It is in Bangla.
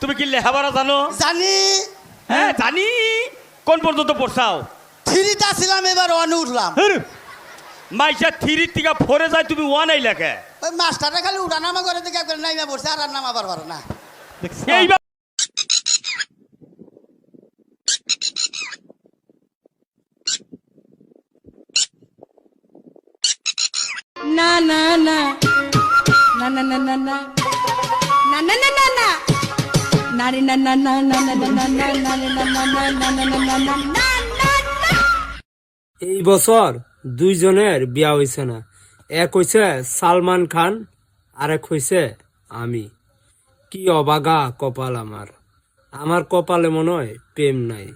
তুমি কি লেখাপড়া জানো? জানি। হ্যাঁ জানি। কোন পর্যন্ত পড়ছাও? থ্রিটা ছিলাম এবার ওয়ানে উঠলাম। মাইসা থ্রির থেকে ফোরে যায় তুমি ওয়ান এই লেখে। ওই মাস্টারটা খালি উঠানামা করে দিকে একবার নাইমা পড়ছে আর আর নামাবার পারো না। এইবার না না না। না না না না না। না না না না না। এই বছর দুইজনের বিয়া হইছে না। এক হইছে সালমান খান আর এক হইছে আমি। কি অবাগা কপাল আমার। আমার কপালে মনে হয় প্রেম নাই।